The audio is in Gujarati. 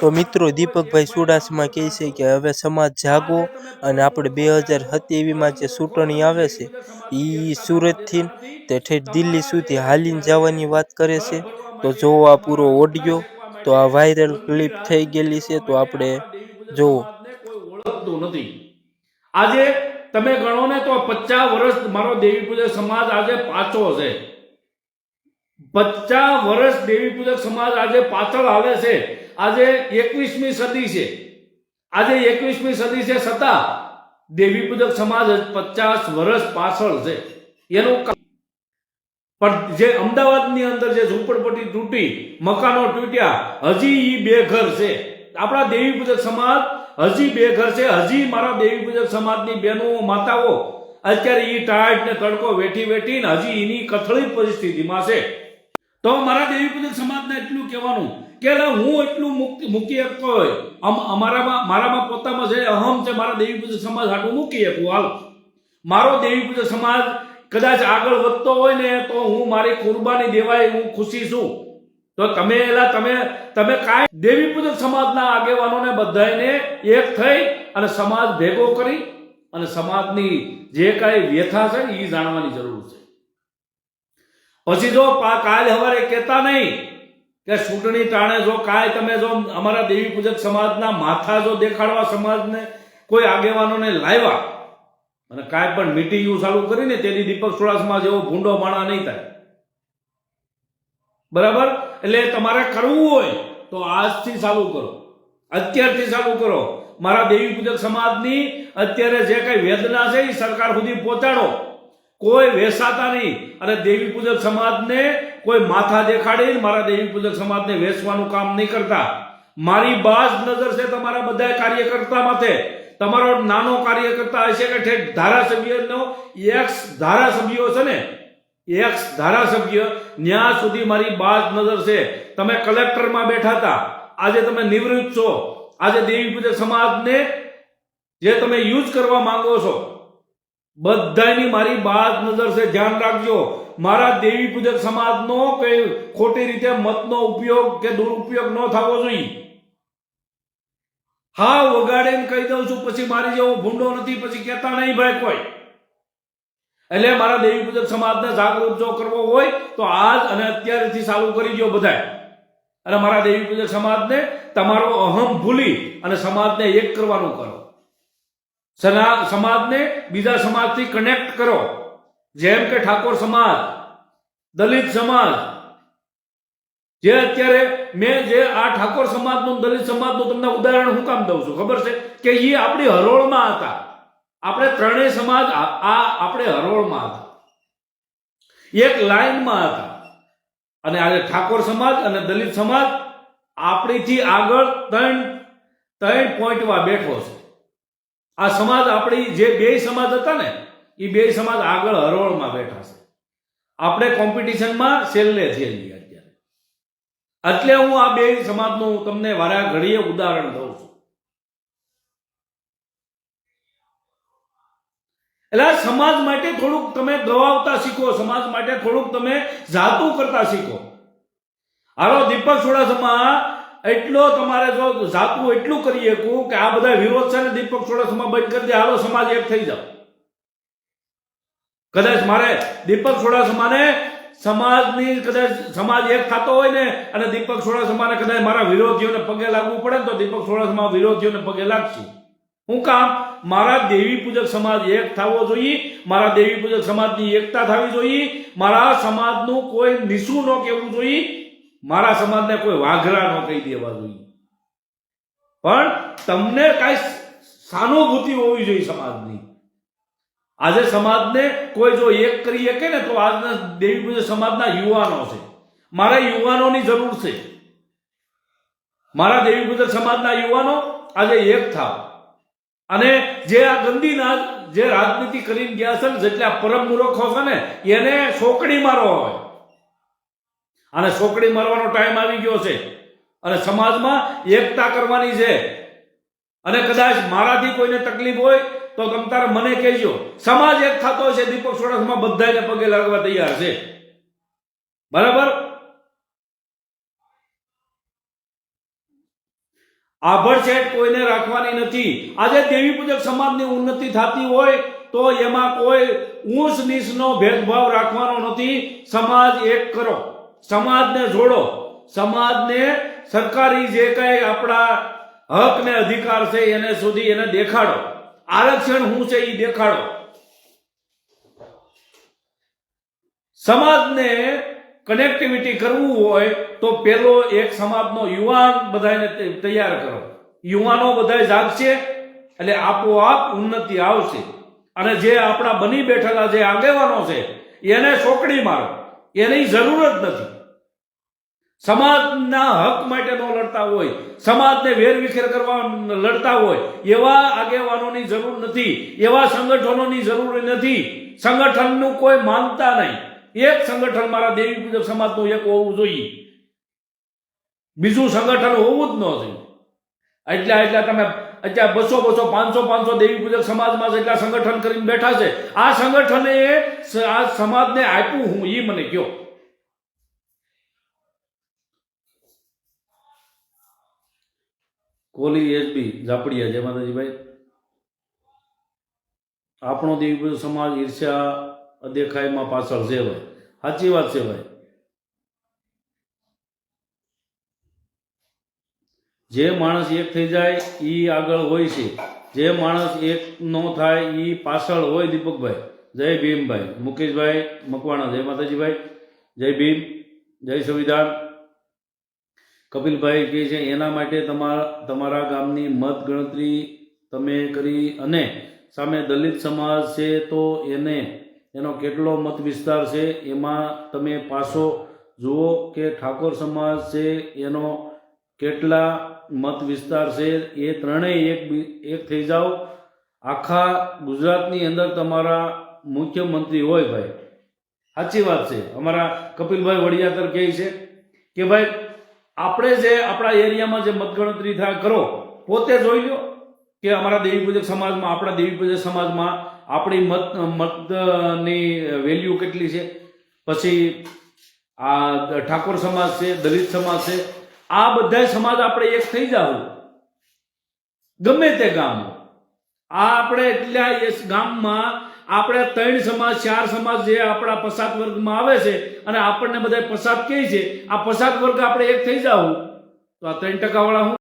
તો મિત્રો, દીપકભાઈ ચુડાસમા કહે છે કે હવે સમાજ જાગો અને આપણે બે હજાર સત્યાવીસમાં જે ચૂંટણી આવે છે એ સુરતથી તે ઠેઠ દિલ્હી સુધી હાલીને જવાની વાત કરે છે. તો જોવો આ પૂરો ઓડિયો, તો આ વાયરલ ક્લિપ થઈ ગયેલી છે, તો આપણે જોવો. નથી. આજે તમે ગણો ને તો પચાસ વર્ષ મારો દેવી પૂજા સમાજ આજે પાછો છે પચાસ વર્ષ દેવી પૂજક સમાજ આજે પાછળ આવે છે. આજે એકવીસમી સદી છે. આજે એકવીસમી સદી છે છતાં દેવી પૂજક સમાજ પચાસ વર્ષ પાછળ છે. એનું પણ જે અમદાવાદની અંદર જે ઝૂંપડપટ્ટી તૂટી, મકાનો તૂટ્યા, હજી એ બે ઘર છે. આપણા દેવી પૂજક સમાજ હજી બે ઘર છે. હજી મારા દેવી પૂજક સમાજની બહેનો, માતાઓ અત્યારે એ ટાઈટ ને તડકો વેઠી વેઠીને હજી એની કથળી પરિસ્થિતિમાં છે. તો મારા દેવી સમાજને એટલું કહેવાનું કે હું એટલું મુક્તિ મૂકી શકતો હોય. અમારામાં મારામાં પોતામાં જે અહમ છે, મારા દેવીપુજક સમાજ આટલું મૂકી શકું હાલ. મારો દેવી સમાજ કદાચ આગળ વધતો હોય ને, તો હું મારી કુરબાની દેવાય, હું ખુશી છું. તો તમે એલા, તમે તમે કાંઈ દેવી સમાજના આગેવાનોને બધાને એક થઈ અને સમાજ ભેગો કરી અને સમાજની જે કાંઈ વ્યથા છે એ જાણવાની જરૂર છે. પછી જો કાલ હવારે કહેતા નહીં કે ચૂંટણી ટાણે જો કાંઈ તમે જો અમારા દેવી પૂજક સમાજના માથા જો દેખાડવા સમાજને કોઈ આગેવાનોને લાવ્યા, અને કાંઈ પણ મીટિંગ ચાલુ કરીને તેની દીપક સુડાસમા જેવો ભૂંડો માણા નહીં થાય. બરાબર? એટલે તમારે કરવું હોય તો આજથી ચાલુ કરો. અત્યારથી ચાલુ કરો. મારા દેવી પૂજક સમાજની અત્યારે જે કઈ વેદના છે એ સરકાર સુધી પહોંચાડો. કોઈ વેસાતા નહીં. અને દેવી પૂજક સમાજને કોઈ માથા દેખાડી મારા દેવી પૂજક સમાજને વેચવાનું કામ નહીં કરતા. મારી બાજ નજર છે તમારા બધા કાર્યકર્તા માથે. તમારો નાનો કાર્યકર્તા હશે કે ઠેઠ ધારાસભ્યનો એક્સ ધારાસભ્યો છે ને એક્સ ધારાસભ્ય ન્યા સુધી મારી બાજ નજર છે. તમે કલેક્ટરમાં બેઠા હતા. આજે તમે નિવૃત્ત છો. આજે દેવી પૂજક સમાજને જે તમે યુઝ કરવા માંગો છો બધાની મારી બાજ નજર છે, ધ્યાન રાખજો. મારા દેવી પૂજક સમાજનો કે ખોટી રીતે મતનો ઉપયોગ કે દુરુપયોગ ન થવો જોઈએ. હા વગાડે કહી દઉં છું, પછી મારી જેવો ભૂંડો નથી, પછી કહેતા નહીં ભાઈ કોઈ. એટલે મારા દેવી પૂજક સમાજને જાગૃત જો કરવો હોય, તો આજ અને અત્યારેથી ચાલુ કરી દો બધાય. અને મારા દેવી પૂજક સમાજને તમારો અહમ ભૂલી અને સમાજને એક કરવાનું કરો. સમાજને બીજા સમાજથી કનેક્ટ કરો. જેમ કે ઠાકોર સમાજ, દલિત સમાજ. જે અત્યારે મેં જે આ ઠાકોર સમાજનું દલિત સમાજનું તમને ઉદાહરણ હું કામ દઉં છું, ખબર છે? કે એ આપણી હરોળમાં હતા. આપણે ત્રણેય સમાજ આ આપણે હરોળમાં હતા. એક લાઈનમાં હતા. અને આજે ઠાકોર સમાજ અને દલિત સમાજ આપણીથી આગળ ત્રણ ત્રણ પોઈન્ટમાં બેઠો છે. આ સમાજ આપણી જે બે સમાજ હતા ને એ બે સમાજ આગળ હરોળમાં બેઠા છે. આપણે કોમ્પિટિશનમાં છેલ્લે છે અત્યારે. એટલે હું આ બે સમાજનું તમને વારા ઘડીએ ઉદાહરણ દઉં છું. એટલે સમાજ માટે થોડુંક તમે દવાવતા શીખો, સમાજ માટે થોડુંક તમે જાતું કરતા શીખો. હાલો, દીપક ચુડાસમા એટલો તમારે જો જાતું એટલું કરી શકું કે આ બધા વિરોધ છે ને દીપક સોડસમાં બંધ કરી દે, હાલો સમાજ એક થઈ જાવ. કદાચ મારે દીપક ચુડાસમાને સમાજની કદાચ સમાજ એક થતો હોય ને અને દીપક ચુડાસમાને કદાચ મારા વિરોધીઓને પગે લાગવું પડે ને તો દીપક ચુડાસમા વિરોધીઓને પગે લાગશું. હું કામ? મારા દેવી પૂજક સમાજ એક થવો જોઈએ, મારા દેવી પૂજક સમાજની એકતા થવી જોઈએ, મારા સમાજનું કોઈ નિશું ન કહેવું જોઈએ મારા સમાજને કોઈ વાઘરા ન કહી દેવા જોઈએ. પણ તમને કાંઈ સાનુભૂતિ હોવી જોઈએ સમાજની. આજે સમાજને કોઈ જો એક કરી શકે ને તો આજના દેવી પૂજક સમાજના યુવાનો છે. મારા યુવાનોની જરૂર છે. મારા દેવી પૂજક સમાજના યુવાનો આજે એક થાવ. અને જે આ ગંદીના જે રાજનીતિ કરીને ગયા છે ને, જેટલા પરમ મૂર્ખો છે ને, એને છોકડી મારો હોય. અને છોકરી મારવાનો ટાઈમ આવી ગયો છે. અને સમાજમાં એકતા કરવાની છે. અને કદાચ મારાથી કોઈને તકલીફ હોય, તો ગમતા તારે મને કહેજો. સમાજ એક થતો છે, દીપક સોડાસમાં બધાને પગે લાગવા તૈયાર છે. બરાબર? આભડછેટ કોઈને રાખવાની નથી. આજે દેવી પૂજક સમાજની ઉન્નતિ થતી હોય, તો એમાં કોઈ ઊંચ નીચનો ભેદભાવ રાખવાનો નથી. સમાજ એક કરો. સમાજને જોડો. સમાજને સરકારી જે કઈ આપણા હક ને અધિકાર છે એને સુધી એને દેખાડો. આરક્ષણ શું છે એ દેખાડો. સમાજને કનેક્ટિવિટી કરવું હોય તો પેલો એક સમાજનો યુવાન બધાને તૈયાર કરો. યુવાનો બધા જાગશે એટલે આપોઆપ ઉન્નતિ આવશે. અને જે આપણા બની બેઠેલા જે આગેવાનો છે એને સોકડી મારો. એની જરૂર જ નથી. સમાજના હક માટે ન લડતા હોય, સમાજને વેરવિખેર કરવા લડતા હોય, એવા આગેવાનોની જરૂર નથી, એવા સંગઠનોની જરૂર નથી. સંગઠનનું કોઈ માનતા નહીં. એક સંગઠન મારા દેવી પૂજક સમાજનું એક હોવું જોઈએ. બીજું સંગઠન હોવું જ ન જોઈએ. એટલે એટલે તમે અત્યારે બસો બસો, પાંચસો પાંચસો દેવી પૂજક સમાજમાં જેટલા સંગઠન કરીને બેઠા છે. આ સંગઠને આ સમાજને આપ્યું હું એ મને કયો. કોલી એસબી ઝાપડિયા, જય માતાજીભાઈ. આપણો દેવી પૂજક સમાજ ઈર્ષ્યા અદેખાઈમાં પાછળ છે ભાઈ સાચી વાત છે ભાઈ જે માણસ એક થઈ જાય એ આગળ હોય છે. જે માણસ એક નો થાય એ પાછળ હોય દીપકભાઈ. જય ભીમભાઈ. મુકેશભાઈ મકવાણા. જય માતાજીભાઈ. જય ભીમ. જય સંવિધાન. કપિલભાઈ કહે છે, એના માટે તમારા તમારા ગામની મત ગણતરી તમે કરી અને સામે દલિત સમાજ છે તો એને, એનો કેટલો મત વિસ્તાર છે એમાં તમે પાછો જુઓ કે ઠાકોર સમાજ છે એનો કેટલા મત વિસ્તાર છે એ ત્રણેય એક એક થઈ જાઓ. આખા ગુજરાતની અંદર તમારા મુખ્યમંત્રી હોય ભાઈ. સાચી વાત છે. અમારા કપિલભાઈ વડિયાતર કહે છે કે ભાઈ, આપણે જે આપણા એરિયામાં જે મતગણતરી થાય કરો. પોતે જોઈ લો કે અમારા દેવી પૂજક સમાજમાં, આપણા દેવી પૂજક સમાજમાં આપણી મત, મતની વેલ્યુ કેટલી છે. પછી આ ઠાકોર સમાજ છે, દલિત સમાજ છે આ બધા સમાજ આપણે એક થઈ જાવ ગમે તે ગામ આ આપણે એટલા એ ગામમાં આપણે ત્રણ સમાજ, ચાર સમાજ જે આપણા પસાત વર્ગમાં આવે છે અને આપણને બધા પસાત કહે છે, આ પસાત વર્ગ આપણે એક થઈ જાવ તો આ ત્રણ ટકા વાળા હું